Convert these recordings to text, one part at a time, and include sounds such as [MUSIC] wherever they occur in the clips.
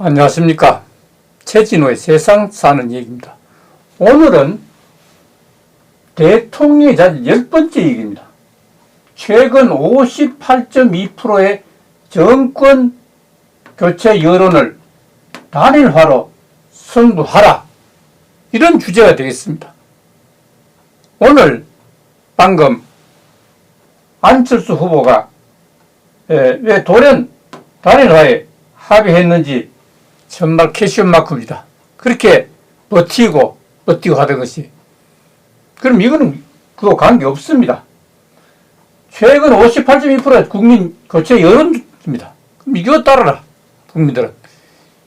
안녕하십니까. 최진호의 세상 사는 얘기입니다. 오늘은 대통령이 자진 열 번째 얘기입니다. 최근 58.2%의 정권 교체 여론을 단일화로 승부하라. 이런 주제가 되겠습니다. 오늘 방금 안철수 후보가 에, 왜 돌연 단일화에 합의했는지 정말 캐시온 마크입니다. 그렇게 버티고 버티고 하던 것이 그럼 이거는 그거 관계 없습니다. 최근 58.2%의 국민 교체 여론입니다. 그럼 이거 따라라 국민들은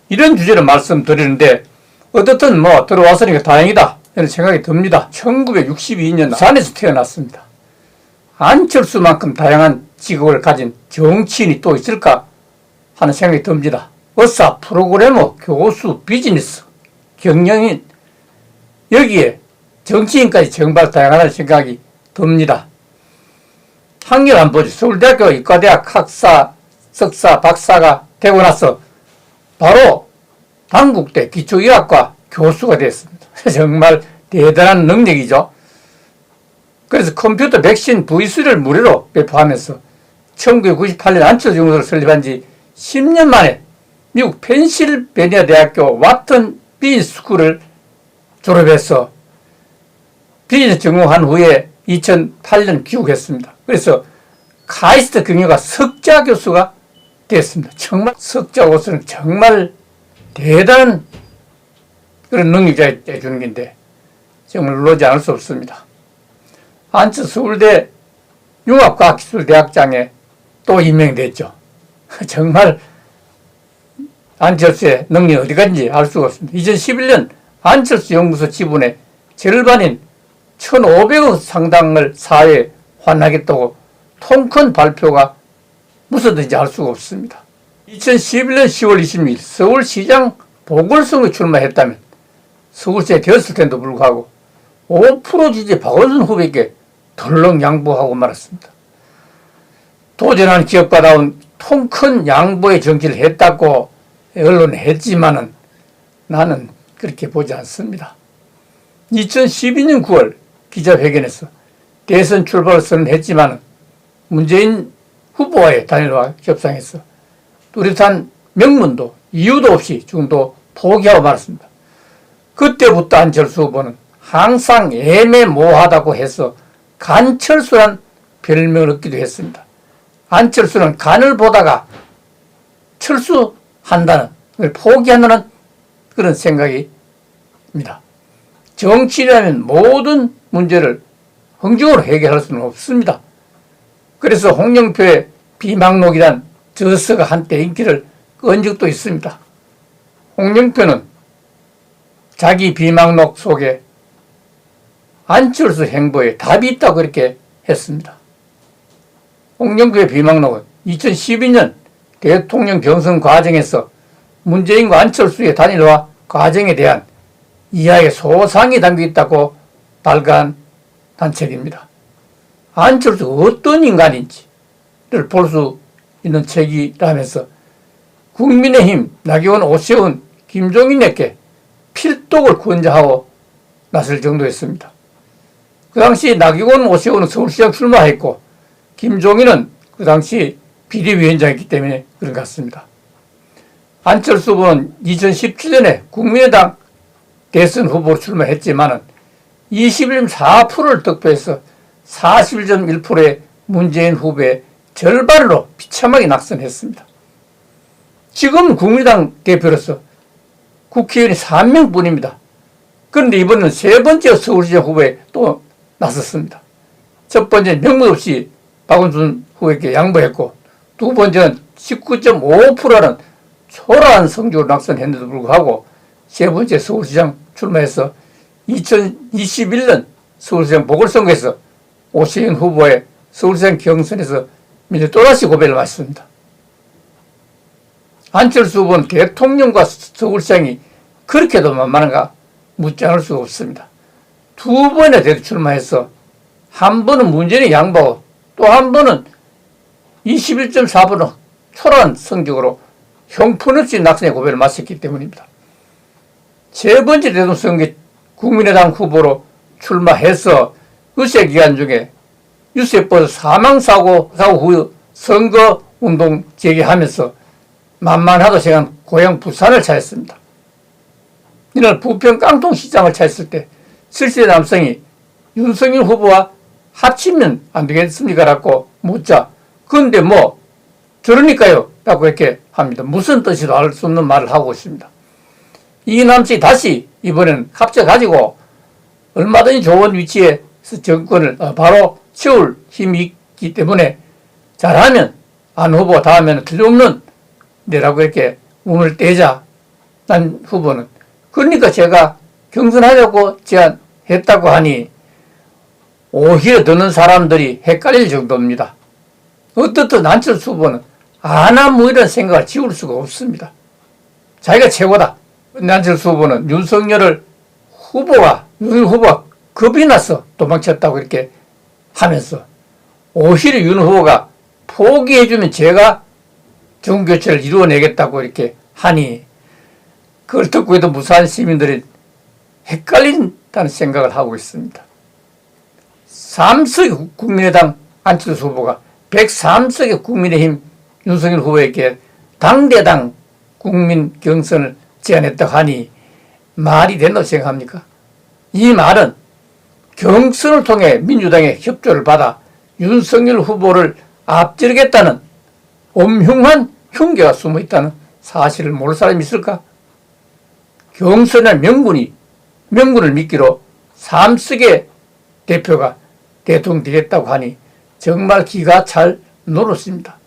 이런 주제로 말씀드리는데 어떻든 뭐 들어왔으니까 다행이다 이런 생각이 듭니다. 1962년 부산에서 태어났습니다. 안철수만큼 다양한 직업을 가진 정치인이 또 있을까 하는 생각이 듭니다. 의사, 프로그래머, 교수, 비즈니스, 경영인 여기에 정치인까지 정말 다양하다는 생각이 듭니다. 학년 안 보지. 서울대학교 의과대학 학사, 석사, 박사가 되고 나서 바로 당국대 기초의학과 교수가 됐습니다. [LAUGHS] 정말 대단한 능력이죠. 그래서 컴퓨터 백신 V3를 무료로 배포하면서 1998년 안철수 연구소를 설립한 지 10년 만에 미국 펜실베니아 대학교 와튼 비즈니스 스쿨을 졸업해서 비즈니스 전공한 후에 2008년 귀국했습니다. 그래서 카이스트 경영과 석자 교수가 됐습니다. 정말 석자 교수는 정말 대단한 그런 능력자가 해주는 건데 정말 놀라지 않을 수 없습니다. 안철 서울대 융합과학기술대학장에 또 임명됐죠. [LAUGHS] 정말 안철수의 능력이 어디 간지 알 수가 없습니다. 2011년 안철수 연구소 지분의 절반인 1,500억 상당을 사회에 환하겠다고 통큰 발표가 무엇든지 알 수가 없습니다. 2011년 10월 26일 서울시장 보궐선거에 출마했다면 서울시에 되었을 텐데도 불구하고 5% 지지 박원순 후보에게 덜렁 양보하고 말았습니다. 도전한 기업가다운 통큰 양보의 정치를 했다고 언론에 했지만은 나는 그렇게 보지 않습니다. 2012년 9월 기자회견에서 대선 출발을 선언했지만 문재인 후보와의 단일화 협상에서 뚜렷한 명문도 이유도 없이 지금도 포기하고 말았습니다. 그때부터 안철수 후보는 항상 애매모호하다고 해서 간철수란 별명을 얻기도 했습니다. 안철수는 간을 보다가 철수한다는 포기한다는 그런 생각입니다. 정치라면 모든 문제를 흥정으로 해결할 수는 없습니다. 그래서 홍영표의 비망록이란 저서가 한때 인기를 끈 적도 있습니다. 홍영표는 자기 비망록 속에 안철수 행보에 답이 있다고 그렇게 했습니다. 홍영표의 비망록은 2012년 대통령 경선 과정에서 문재인과 안철수의 단일화 과정에 대한 이하의 소상이 담겨 있다고 발간한 책입니다. 안철수가 어떤 인간인지를 볼 수 있는 책이라면서 국민의힘, 나경원, 오세훈, 김종인에게 필독을 권장하고 나설 정도였습니다. 그 당시 나경원, 오세훈은 서울시장 출마했고 김종인은 그 당시 비대위원장이기 때문에 그런 것 같습니다. 안철수 후보는 2017년에 국민의당 대선 후보로 출마했지만 21.4%를 득표해서 41.1%의 문재인 후보의 절반으로 비참하게 낙선했습니다. 지금 국민의당 대표로서 국회의원이 3명 뿐입니다. 그런데 이번에는 세 번째 서울시장 후보에 또 나섰습니다. 첫 번째 명분 없이 박원순 후보에게 양보했고 두 번째는 19.5%라는 초라한 성적으로 낙선했는데도 불구하고 세 번째 서울시장 출마해서 2021년 서울시장 보궐선거에서 오세훈 후보의 서울시장 경선에서 민주 또다시 고배를 맞습니다. 안철수 후보는 대통령과 서울시장이 그렇게도 만만한가 묻지 않을 수가 없습니다. 두 번이나 대도 출마해서 한 번은 문재인이 양보하고 또 한 번은 21.4%는 초라한 성적으로 형편없이 낙선의 고배를 마쳤기 때문입니다. 세 번째 대통령 선거 국민의당 후보로 출마해서 유세 기간 중에 유세버스 사망사고 사고 후 선거 운동 재개하면서 만만하도 제가 고향 부산을 찾았습니다. 이날 부평 깡통시장을 찾았을 때 실세 남성이 윤석열 후보와 합치면 안 되겠습니까? 라고 묻자. 그런데 뭐, 저러니까요. 라고 이렇게 합니다. 무슨 뜻이도 알수 없는 말을 하고 있습니다. 이 남성이 다시 이번엔 합쳐가지고 얼마든지 좋은 위치에서 정권을 어, 바로 세울 힘이 있기 때문에 잘하면 안 후보가 다음에는 틀림없는 내라고 이렇게 운을 떼자. 난 후보는. 그러니까 제가 경선하려고 제안했다고 하니 오히려 듣는 사람들이 헷갈릴 정도입니다. 어떻든 안철수 후보는 아나무 이런 생각을 지울 수가 없습니다. 자기가 최고다. 안철수 후보는 윤석열을 후보가, 윤 후보가 겁이 나서 도망쳤다고 이렇게 하면서 오히려 윤 후보가 포기해주면 제가 정교체를 이루어내겠다고 이렇게 하니 그걸 듣고 해도 무사한 시민들이 헷갈린다는 생각을 하고 있습니다. 3석의 국민의당 안철수 후보가 103석의 국민의힘 윤석열 후보에게 당대당 국민 경선을 제안했다고 하니 말이 된다고 생각합니까? 이 말은 경선을 통해 민주당의 협조를 받아 윤석열 후보를 앞지르겠다는 엄흉한 흉계가 숨어 있다는 사실을 모를 사람이 있을까? 경선의 명분이 명분을 믿기로 삼석의 대표가 대통령 되겠다고 하니 정말 기가 잘 놀았습니다.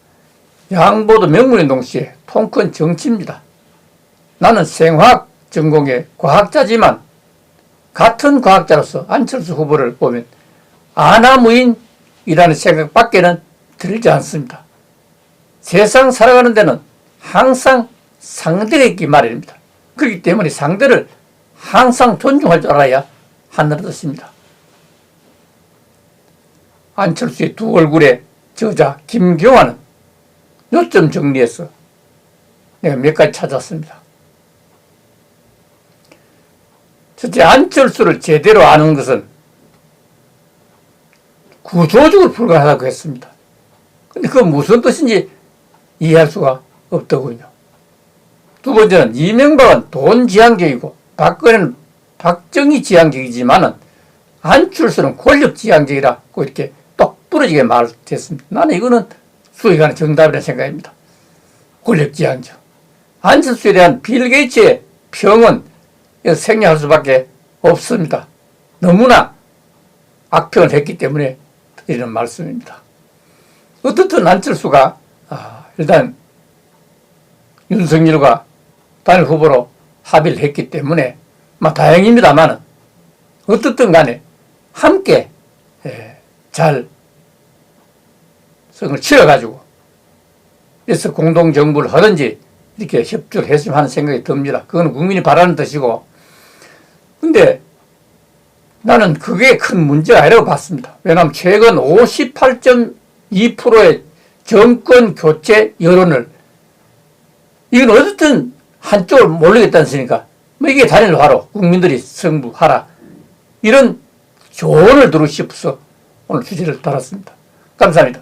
양보도 명문인 동시에 통큰 정치입니다. 나는 생화학 전공의 과학자지만 같은 과학자로서 안철수 후보를 보면 아나무인이라는 생각밖에는 들지 않습니다. 세상 살아가는 데는 항상 상대가 있기 마련입니다. 그렇기 때문에 상대를 항상 존중할 줄 알아야 하늘을 뜻입니다. 안철수의 두 얼굴의 저자 김경환은 요점 정리해서 내가 몇 가지 찾았습니다. 첫째, 안철수를 제대로 아는 것은 구조적으로 불가하다고 했습니다. 근데 그 무슨 뜻인지 이해할 수가 없더군요. 두 번째는 이명박은 돈 지향적이고 박근혜는 박정희 지향적이지만은 안철수는 권력 지향적이라고 이렇게 똑 부러지게 말했습니다. 나는 이거는 수익하는 정답이라는 생각입니다. 권력 지향적. 안철수에 대한 빌 게이츠의 평은 생략할 수밖에 없습니다. 너무나 악평을 했기 때문에 드리는 말씀입니다. 어떻든 안철수가 아, 일단 윤석열과 단일 후보로 합의를 했기 때문에 뭐 다행입니다만은 어떻든 간에 함께 예, 잘 성을 치러가지고 그래서 공동정부를 하든지 이렇게 협조를 했으면 하는 생각이 듭니다. 그건 국민이 바라는 뜻이고 근데 나는 그게 큰 문제가 아니라고 봤습니다. 왜냐하면 최근 58.2%의 정권 교체 여론을 이건 어쨌든 한쪽을 몰리겠다는 소니까 뭐 이게 단일 화로 국민들이 승부하라 이런 조언을 들고 싶어서 오늘 주제를 달았습니다. 감사합니다.